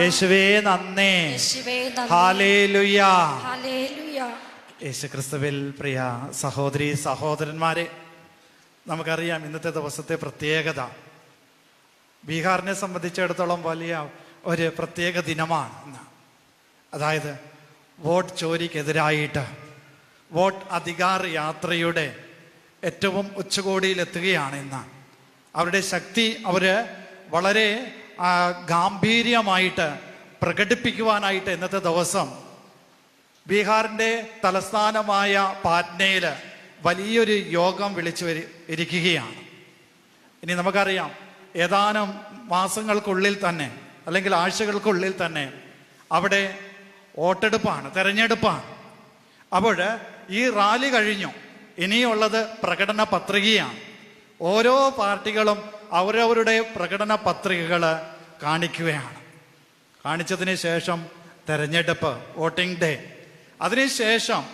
യേശുവേ നന്ദി യേശുക്രിസ്തുവിൽ പ്രിയ സഹോദരി സഹോദരന്മാരെ നമുക്കറിയാം ഇന്നത്തെ ദിവസത്തെ പ്രത്യേകത. ബീഹാറിനെ സംബന്ധിച്ചിടത്തോളം വലിയ ഒരു പ്രത്യേക ദിനമാണ് അതായത് വോട്ട് ചോരിക്കെതിരായിട്ട് വോട്ട് അധികാർ യാത്രയുടെ ഏറ്റവും ഉച്ചകോടിയിലെത്തുകയാണ് ഇന്ന്. അവരുടെ ശക്തി അവർ വളരെ ഗാംഭീര്യമായിട്ട് പ്രകടിപ്പിക്കുവാനായിട്ട് ഇന്നത്തെ ദിവസം ബീഹാറിന്റെ തലസ്ഥാനമായ പാറ്റ്നയിൽ വലിയൊരു യോഗം വിളിച്ചു ഇരിക്കുകയാണ്. ഇനി നമുക്കറിയാം ഏതാനും മാസങ്ങൾക്കുള്ളിൽ തന്നെ അല്ലെങ്കിൽ ആഴ്ചകൾക്കുള്ളിൽ തന്നെ അവിടെ വോട്ടെടുപ്പാണ് തെരഞ്ഞെടുപ്പാണ്. അപ്പോൾ ഈ റാലി കഴിഞ്ഞു. ഇനിയുള്ളത് പ്രകടന പത്രികയാണ്. ഓരോ പാർട്ടികളും അവരവരുടെ പ്രകടന പത്രികകൾ കാണിക്കുകയാണ്. കാണിച്ചതിന് ശേഷം തെരഞ്ഞെടുപ്പ് വോട്ടിംഗ് ഡേ. അതിനുശേഷം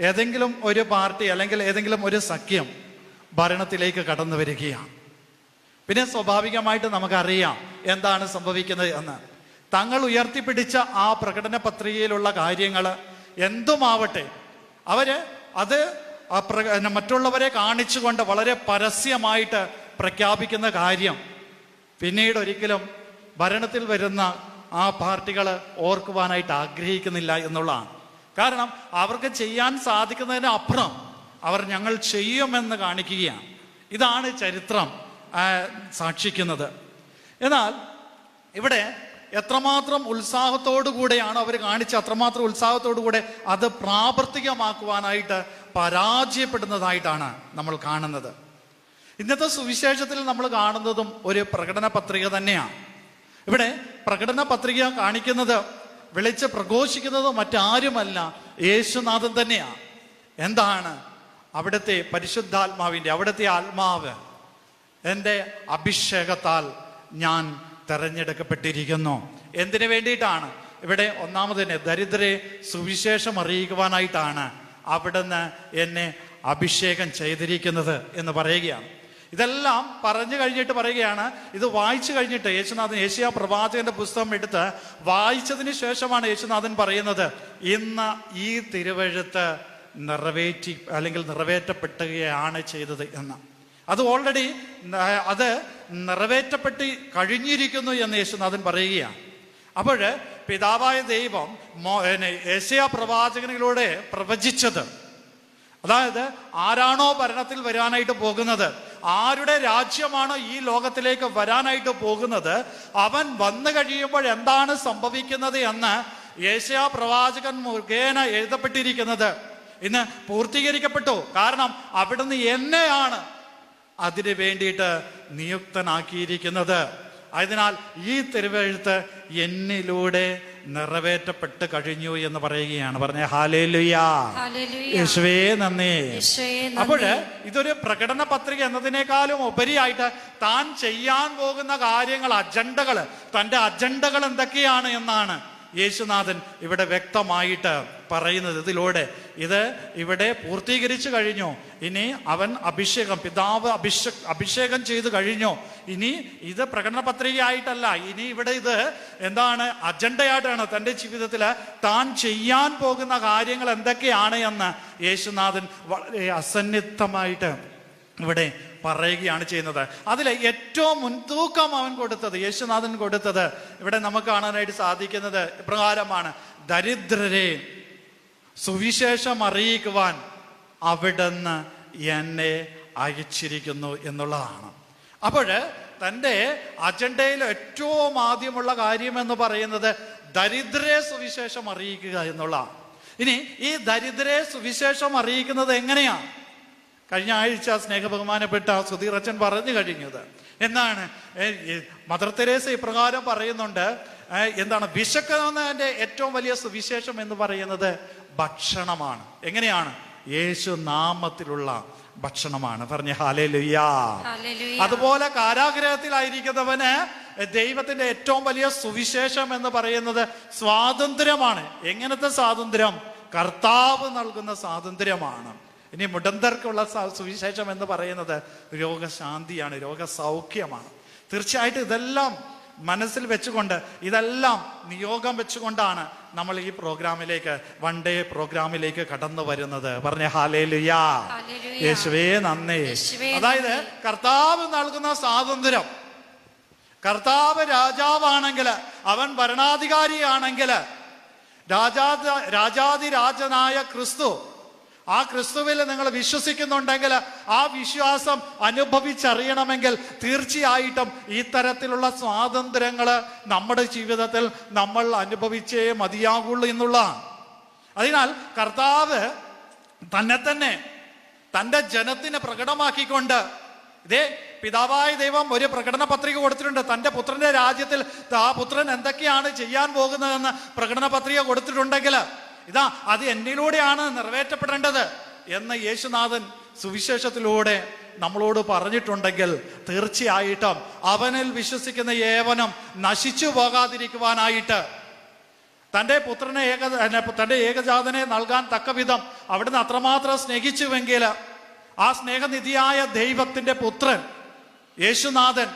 ഏതെങ്കിലും ഒരു പാർട്ടി അല്ലെങ്കിൽ ഏതെങ്കിലും ഒരു സഖ്യം ഭരണത്തിലേക്ക് കടന്നു വരികയാണ്. പിന്നെ സ്വാഭാവികമായിട്ട് നമുക്കറിയാം എന്താണ് സംഭവിക്കുന്നത് എന്ന്. തങ്ങൾ ഉയർത്തിപ്പിടിച്ച ആ പ്രകടന പത്രികയിലുള്ള കാര്യങ്ങൾ എന്തുമാവട്ടെ അവർ അത് മറ്റുള്ളവരെ കാണിച്ചുകൊണ്ട് വളരെ പരസ്യമായിട്ട് പ്രഖ്യാപിക്കുന്ന കാര്യം. പിന്നീട് ഒരിക്കലും ഭരണത്തിൽ വരുന്ന ആ പാർട്ടികൾ ഓർക്കുവാനായിട്ട് ആഗ്രഹിക്കുന്നില്ല എന്നുള്ളതാണ്. കാരണം അവർക്ക് ചെയ്യാൻ സാധിക്കുന്നതിന് അപ്പുറം അവർ ഞങ്ങൾ ചെയ്യുമെന്ന് കാണിക്കുകയാണ്. ഇതാണ് ചരിത്രം സാക്ഷിക്കുന്നത്. എന്നാൽ ഇവിടെ എത്രമാത്രം ഉത്സാഹത്തോടു കൂടെയാണ് അവർ കാണിച്ച അത്രമാത്രം ഉത്സാഹത്തോടു കൂടെ അത് പ്രാവർത്തികമാക്കുവാനായിട്ട് പരാജയപ്പെടുന്നതായിട്ടാണ് നമ്മൾ കാണുന്നത്. ഇന്നത്തെ സുവിശേഷത്തിൽ നമ്മൾ കാണുന്നതും ഒരു പ്രകടന പത്രിക തന്നെയാണ്. ഇവിടെ പ്രകടന പത്രിക കാണിക്കുന്നത് വിളിച്ച് പ്രഘോഷിക്കുന്നത് മറ്റാരുമല്ല യേശുനാഥൻ തന്നെയാണ് എന്താണ് അവിടുത്തെ പരിശുദ്ധാത്മാവിന്റെ അവിടുത്തെ ആത്മാവ്? എന്റെ അഭിഷേകത്താൽ ഞാൻ തെരഞ്ഞെടുക്കപ്പെട്ടിരിക്കുന്നു. എന്തിനു വേണ്ടിയിട്ടാണ്? ഇവിടെ ഒന്നാമതിനെ ദരിദ്രരെ സുവിശേഷം അറിയിക്കുവാനായിട്ടാണ്. അവിടുന്ന് എന്നെ അഭിഷേകം ചെയ്തിരിക്കുന്നത് എന്ന് പറയുകയാണ്. ഇതെല്ലാം പറഞ്ഞു കഴിഞ്ഞിട്ട് പറയുകയാണ് ഇത് വായിച്ചു കഴിഞ്ഞിട്ട് യേശുനാഥൻ ഏഷ്യ പ്രവാചകന്റെ പുസ്തകം എടുത്ത് വായിച്ചതിന് ശേഷമാണ് യേശുനാഥൻ പറയുന്നത് ഇന്ന് ഈ തിരുവഴുത്ത് നിറവേറ്റി അല്ലെങ്കിൽ നിറവേറ്റപ്പെട്ടുകയാണ് ചെയ്തത് എന്ന്. അത് ഓൾറെഡി അത് നിറവേറ്റപ്പെട്ട് കഴിഞ്ഞിരിക്കുന്നു എന്ന് യേശുനാഥൻ പറയുകയാണ്. അപ്പോൾ പിതാവായ ദൈവം ഏഷ്യ പ്രവാചകനിലൂടെ പ്രവചിച്ചത്. അതായത് ആരാണോ ഭരണത്തിൽ വരാനായിട്ട് പോകുന്നത് ആരുടെ രാജ്യമാണ് ഈ ലോകത്തിലേക്ക് വരാനായിട്ട് പോകുന്നത് അവൻ വന്നു കഴിയുമ്പോൾ എന്താണ് സംഭവിക്കുന്നത് എന്ന് ഏഷ്യ പ്രവാചകൻ മുഖേന എഴുതപ്പെട്ടിരിക്കുന്നത്. ഇന്ന് പൂർത്തീകരിക്കപ്പെട്ടു. കാരണം അവിടുന്ന് എന്നെയാണ് അതിനു വേണ്ടിയിട്ട് നിയുക്തനാക്കിയിരിക്കുന്നത്. അതിനാൽ ഈ തിരുവെഴുത്ത് എന്നിലൂടെ നിറവേറ്റപ്പെട്ട് കഴിഞ്ഞു എന്ന് പറയുകയാണ്. പറഞ്ഞ ഹാലേലുയാ. യേശുവേ നന്ദി. അപ്പോഴ് ഇതൊരു പ്രകടന പത്രിക എന്നതിനേക്കാളും ഉപരിയായിട്ട് താൻ ചെയ്യാൻ പോകുന്ന കാര്യങ്ങൾ അജണ്ടകൾ തന്റെ അജണ്ടകൾ എന്തൊക്കെയാണ് എന്നാണ് യേശുനാഥൻ ഇവിടെ വ്യക്തമായിട്ട് പറയുന്നത് ഇതിലൂടെ. ഇത് ഇവിടെ പൂർത്തീകരിച്ചു കഴിഞ്ഞു. ഇനി അവൻ അഭിഷേകം പിതാവ് അഭിഷേ അഭിഷേകം ചെയ്തു കഴിഞ്ഞു. ഇനി ഇത് പ്രകടന പത്രികയായിട്ടല്ല. ഇനി ഇവിടെ ഇത് എന്താണ് അജണ്ടയായിട്ടാണ് തന്റെ ജീവിതത്തിൽ താൻ ചെയ്യാൻ പോകുന്ന കാര്യങ്ങൾ എന്തൊക്കെയാണ് എന്ന് യേശുനാഥൻ വളരെ അസന്നിഗ്ധമായിട്ട് ഇവിടെ പറയുകയാണ് ചെയ്യുന്നത്. അതിൽ ഏറ്റവും മുൻതൂക്കം അവൻ കൊടുത്തത് യേശുനാഥൻ കൊടുത്തത് ഇവിടെ നമുക്ക് കാണാനായിട്ട് സാധിക്കുന്നത് ഇപ്രകാരമാണ്. ദരിദ്രരെ സുവിശേഷം അറിയിക്കുവാൻ അവിടുന്ന് എന്നെ അയച്ചിരിക്കുന്നു എന്നുള്ളതാണ്. അപ്പോൾ തന്റെ അജണ്ടയിൽ ഏറ്റവും ആദ്യമുള്ള കാര്യം എന്ന് പറയുന്നത് ദരിദ്രരെ സുവിശേഷം അറിയിക്കുക എന്നുള്ളതാണ്. ഇനി ഈ ദരിദ്രരെ സുവിശേഷം അറിയിക്കുന്നത് എങ്ങനെയാണ്? കഴിഞ്ഞ ആഴ്ച സ്നേഹബഹുമാനപ്പെട്ട സുധീർ അച്ഛൻ പറഞ്ഞു കഴിഞ്ഞത്. എന്താണ്? മദർ തെരേസ ഇപ്രകാരം പറയുന്നുണ്ട് എന്താണ് വിശക്കുന്നതിന്റെ ഏറ്റവും വലിയ സുവിശേഷം എന്ന് പറയുന്നത് ഭക്ഷണമാണ്. എങ്ങനെയാണ്? യേശു നാമത്തിലുള്ള ഭക്ഷണമാണ്. പറഞ്ഞ ഹാലേ ലുയ്യാ ഹല്ലേലൂയ. അതുപോലെ കാരാഗ്രഹത്തിലായിരിക്കുന്നവന് ദൈവത്തിന്റെ ഏറ്റവും വലിയ സുവിശേഷം എന്ന് പറയുന്നത് സ്വാതന്ത്ര്യമാണ്. എങ്ങനത്തെ സ്വാതന്ത്ര്യം? കർത്താവ് നൽകുന്ന സ്വാതന്ത്ര്യമാണ്. ഇനി മുടന്തർക്കുള്ള സുവിശേഷം എന്ന് പറയുന്നത് രോഗശാന്തിയാണ് രോഗസൗഖ്യമാണ്. തീർച്ചയായിട്ടും ഇതെല്ലാം മനസ്സിൽ വെച്ചുകൊണ്ട് ഇതെല്ലാം നിയോഗം വെച്ചുകൊണ്ടാണ് നമ്മൾ ഈ പ്രോഗ്രാമിലേക്ക് വൺ ഡേ പ്രോഗ്രാമിലേക്ക് കടന്നു വരുന്നത്. പറഞ്ഞ ഹാലേ ലുയാ യേശുവേ നന്ദി. അതായത് കർത്താവ് നൽകുന്ന സ്വാതന്ത്ര്യം. കർത്താവ് രാജാവാണെങ്കിൽ അവൻ ഭരണാധികാരിയാണെങ്കിൽ രാജാ രാജാതിരാജനായ ക്രിസ്തു ആ ക്രിസ്തുവിൽ നിങ്ങൾ വിശ്വസിക്കുന്നുണ്ടെങ്കിൽ ആ വിശ്വാസം അനുഭവിച്ചറിയണമെങ്കിൽ തീർച്ചയായിട്ടും ഈ തരത്തിലുള്ള സ്വാതന്ത്ര്യങ്ങൾ നമ്മുടെ ജീവിതത്തിൽ നമ്മൾ അനുഭവിച്ചേ മതിയാകുള്ളൂ എന്നുള്ള. അതിനാൽ കർത്താവ് തന്നെ തന്നെ തന്റെ ജനത്തിന് പ്രകടമാക്കിക്കൊണ്ട് ഇതേ പിതാവായ ദൈവം ഒരു പ്രകടന പത്രിക കൊടുത്തിട്ടുണ്ട്. തന്റെ പുത്രന്റെ രാജ്യത്തിൽ ആ പുത്രൻ എന്തൊക്കെയാണ് ചെയ്യാൻ പോകുന്നതെന്ന് പ്രകടന പത്രിക കൊടുത്തിട്ടുണ്ടെങ്കിൽ ഇതാ അത് എന്നിലൂടെയാണ് നിറവേറ്റപ്പെടേണ്ടത് എന്ന് യേശുനാഥൻ സുവിശേഷത്തിലൂടെ നമ്മളോട് പറഞ്ഞിട്ടുണ്ടെങ്കിൽ തീർച്ചയായിട്ടും അവനിൽ വിശ്വസിക്കുന്ന ഏവനും നശിച്ചു പോകാതിരിക്കുവാനായിട്ട് തന്റെ പുത്രനെ ഏക തന്റെ ഏകജാതനെ നൽകാൻ തക്ക വിധം അവിടുന്ന് അത്രമാത്രം സ്നേഹിച്ചുവെങ്കിൽ ആ സ്നേഹനിധിയായ ദൈവത്തിന്റെ പുത്രൻ യേശുനാഥൻ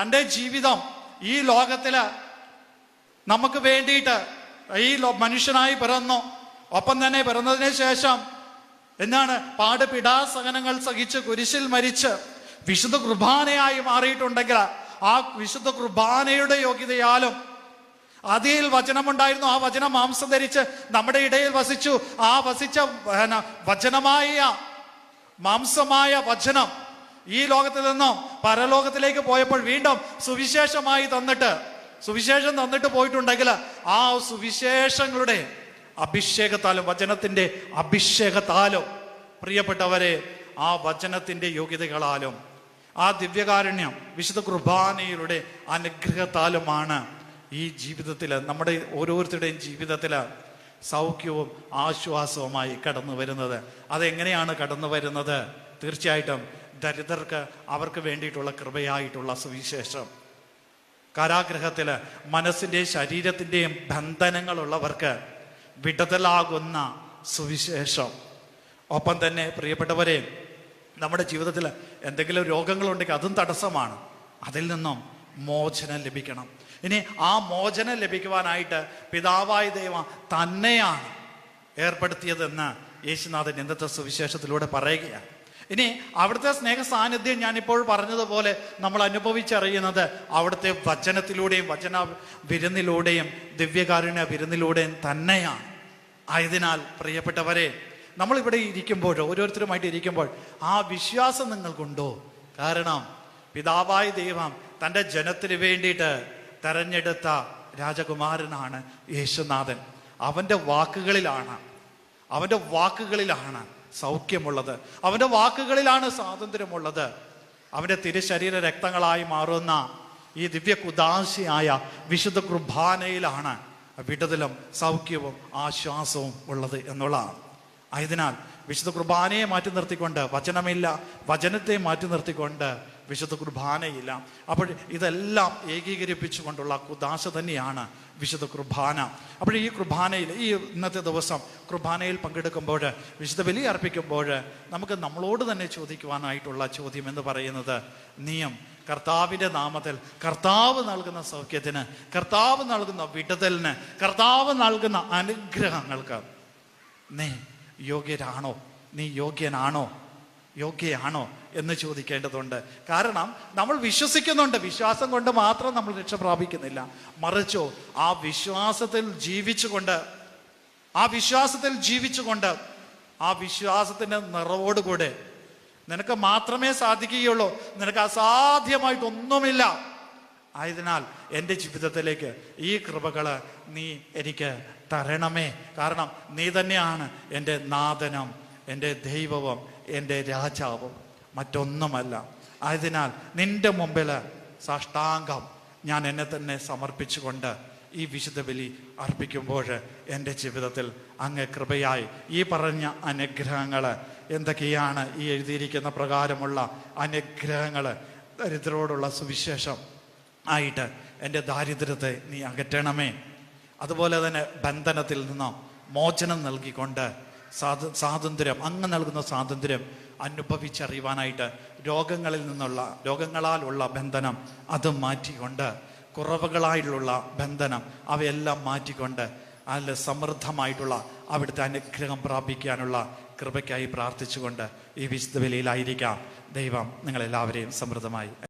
തന്റെ ജീവിതം ഈ ലോകത്തിൽ നമുക്ക് വേണ്ടിയിട്ട് ഈ മനുഷ്യനായി പിറന്നോ. ഒപ്പം തന്നെ പിറന്നതിനു ശേഷം എന്താണ്? പാട് പിടാസഹനങ്ങൾ സഹിച്ച് കുരിശിൽ മരിച്ച് വിശുദ്ധ കുർബാനയായി മാറിയിട്ടുണ്ടെങ്കിൽ ആ വിശുദ്ധ കുർബാനയുടെ യോഗ്യതയാലും അതിൽ വചനമുണ്ടായിരുന്നു. ആ വചനം മാംസം ധരിച്ച് നമ്മുടെ ഇടയിൽ വസിച്ചു. ആ വസിച്ച വചനമായ മാംസമായ വചനം ഈ ലോകത്തിൽ നിന്നും പരലോകത്തിലേക്ക് പോയപ്പോൾ വീണ്ടും സുവിശേഷമായി തന്നിട്ട് സുവിശേഷം തന്നിട്ട് പോയിട്ടുണ്ടെങ്കിൽ ആ സുവിശേഷങ്ങളുടെ അഭിഷേകത്താലും വചനത്തിന്റെ അഭിഷേകത്താലും പ്രിയപ്പെട്ടവരെ ആ വചനത്തിന്റെ യോഗ്യതകളാലും ആ ദിവ്യകാരുണ്യം വിശുദ്ധ കുർബാനയുടെ അനുഗ്രഹത്താലുമാണ് ഈ ജീവിതത്തിൽ നമ്മുടെ ഓരോരുത്തരുടെയും ജീവിതത്തിൽ സൗഖ്യവും ആശ്വാസവുമായി കടന്നു വരുന്നത്. അതെങ്ങനെയാണ് കടന്നു വരുന്നത്? തീർച്ചയായിട്ടും ദരിദ്രർക്ക് അവർക്ക് വേണ്ടിയിട്ടുള്ള കൃപയായിട്ടുള്ള സുവിശേഷം. കാരാഗ്രഹത്തിൽ മനസ്സിന്റെയും ശരീരത്തിന്റെയും ബന്ധനങ്ങളുള്ളവർക്ക് വിടുതലാകുന്ന സുവിശേഷം. ഒപ്പം തന്നെ പ്രിയപ്പെട്ടവരെ നമ്മുടെ ജീവിതത്തിൽ എന്തെങ്കിലും രോഗങ്ങളുണ്ടെങ്കിൽ അതും തടസ്സമാണ്. അതിൽ നിന്നും മോചനം ലഭിക്കണം. ഇനി ആ മോചനം ലഭിക്കുവാനായിട്ട് പിതാവായ ദൈവം തന്നെയാണ് ഏർപ്പെടുത്തിയതെന്ന് യേശുനാഥൻ ഇന്നത്തെ സുവിശേഷത്തിലൂടെ പറയുകയാണ്. ഇനി അവിടുത്തെ സ്നേഹ സാന്നിധ്യം ഞാനിപ്പോൾ പറഞ്ഞതുപോലെ നമ്മൾ അനുഭവിച്ചറിയുന്നത് അവിടുത്തെ വചനത്തിലൂടെയും വചന വിരുന്നിലൂടെയും ദിവ്യകാരുണ്യ വിരുന്നിലൂടെയും തന്നെയാണ്. ആയതിനാൽ പ്രിയപ്പെട്ടവരെ നമ്മളിവിടെ ഇരിക്കുമ്പോൾ ഓരോരുത്തരുമായിട്ട് ഇരിക്കുമ്പോൾ ആ വിശ്വാസം നിങ്ങൾക്കുണ്ടോ? കാരണം പിതാവായ ദൈവം തന്റെ ജനത്തിന് വേണ്ടിയിട്ട് തെരഞ്ഞെടുത്ത രാജകുമാരനാണ് യേശുനാഥൻ. അവന്റെ വാക്കുകളിലാണ്. അവന്റെ വാക്കുകളിലാണ് സൗഖ്യമുള്ളത്. അവന്റെ വാക്കുകളിലാണ് സ്വാതന്ത്ര്യമുള്ളത്. അവന്റെ തിരുശരീര രക്തങ്ങളായി മാറുന്ന ഈ ദിവ്യ കുദാശിയായ വിശുദ്ധ കുർബാനയിലാണ് വിടുതലും സൗഖ്യവും ആശ്വാസവും ഉള്ളത് എന്നുള്ളതാണ്. ആയതിനാൽ വിശുദ്ധ കുർബാനയെ മാറ്റി നിർത്തിക്കൊണ്ട് വചനമില്ല വചനത്തെ മാറ്റി നിർത്തിക്കൊണ്ട് വിശുദ്ധ കുർബാനയില്ല. അപ്പോൾ ഇതെല്ലാം ഏകീകരിപ്പിച്ചുകൊണ്ടുള്ള കുദാശ തന്നെയാണ് വിശുദ്ധ കുർബാന. അപ്പോൾ ഈ കുർബാനയിൽ ഈ ഇന്നത്തെ ദിവസം കുർബാനയിൽ പങ്കെടുക്കുമ്പോൾ വിശുദ്ധ ബലി അർപ്പിക്കുമ്പോൾ നമുക്ക് നമ്മളോട് തന്നെ ചോദിക്കുവാനായിട്ടുള്ള ചോദ്യം എന്ന് പറയുന്നത് നിയം. കർത്താവിന്റെ നാമത്തിൽ കർത്താവ് നൽകുന്ന സൗഖ്യത്തിന് കർത്താവ് നൽകുന്ന വിടുതലിന് കർത്താവ് നൽകുന്ന അനുഗ്രഹങ്ങൾക്ക് നീ യോഗ്യരാണോ? നീ യോഗ്യനാണോ? യോഗ്യയാണോ? എന്ന് ചോദിക്കേണ്ടതുണ്ട്. കാരണം നമ്മൾ വിശ്വസിക്കുന്നുണ്ട്. വിശ്വാസം കൊണ്ട് മാത്രം നമ്മൾ രക്ഷ പ്രാപിക്കുന്നില്ല. മറിച്ചോ ആ വിശ്വാസത്തിൽ ജീവിച്ചുകൊണ്ട് ആ വിശ്വാസത്തിൽ ജീവിച്ചുകൊണ്ട് ആ വിശ്വാസത്തിന്റെ നിറവോടുകൂടെ നിനക്ക് മാത്രമേ സാധിക്കുകയുള്ളൂ. നിനക്ക് അസാധ്യമായിട്ടൊന്നുമില്ല. ആയതിനാൽ എന്റെ ജീവിതത്തിലേക്ക് ഈ കൃപകൾ നീ എനിക്ക് തരണമേ. കാരണം നീ തന്നെയാണ് എന്റെ നാദനം എന്റെ ദൈവവും എന്റെ രാജാവും. മറ്റൊന്നുമല്ല. ആയതിനാൽ നിന്റെ മുമ്പിൽ സാഷ്ടാംഗം ഞാൻ എന്നെ തന്നെ സമർപ്പിച്ചുകൊണ്ട് ഈ വിശുദ്ധ ബലി അർപ്പിക്കുമ്പോൾ എന്റെ ജീവിതത്തിൽ അങ്ങ് കൃപയായി. ഈ പറഞ്ഞ അനുഗ്രഹങ്ങൾ എന്തൊക്കെയാണ്? ഈ എഴുതിയിരിക്കുന്ന പ്രകാരമുള്ള അനുഗ്രഹങ്ങൾ ദരിദ്രരോടുള്ള സുവിശേഷം ആയിട്ട് എന്റെ ദാരിദ്ര്യത്തെ നീ അകറ്റണമേ. അതുപോലെ തന്നെ ബന്ധനത്തിൽ നിന്നും മോചനം നൽകിക്കൊണ്ട് സ്വാത- സ്വാതന്ത്ര്യം അങ്ങ് നൽകുന്ന സ്വാതന്ത്ര്യം അനുഭവിച്ചറിയുവാനായിട്ട് രോഗങ്ങളിൽ നിന്നുള്ള രോഗങ്ങളാലുള്ള ബന്ധനം അത് മാറ്റിക്കൊണ്ട് കുറവുകളായിട്ടുള്ള ബന്ധനം അവയെല്ലാം മാറ്റിക്കൊണ്ട് അതിൽ സമൃദ്ധമായിട്ടുള്ള അവിടുത്തെ അനുഗ്രഹം പ്രാപിക്കാനുള്ള കൃപയ്ക്കായി പ്രാർത്ഥിച്ചുകൊണ്ട് ഈ വിശുദ്ധ വിലയിലായിരിക്കാം. ദൈവം നിങ്ങളെല്ലാവരെയും സമൃദ്ധമായി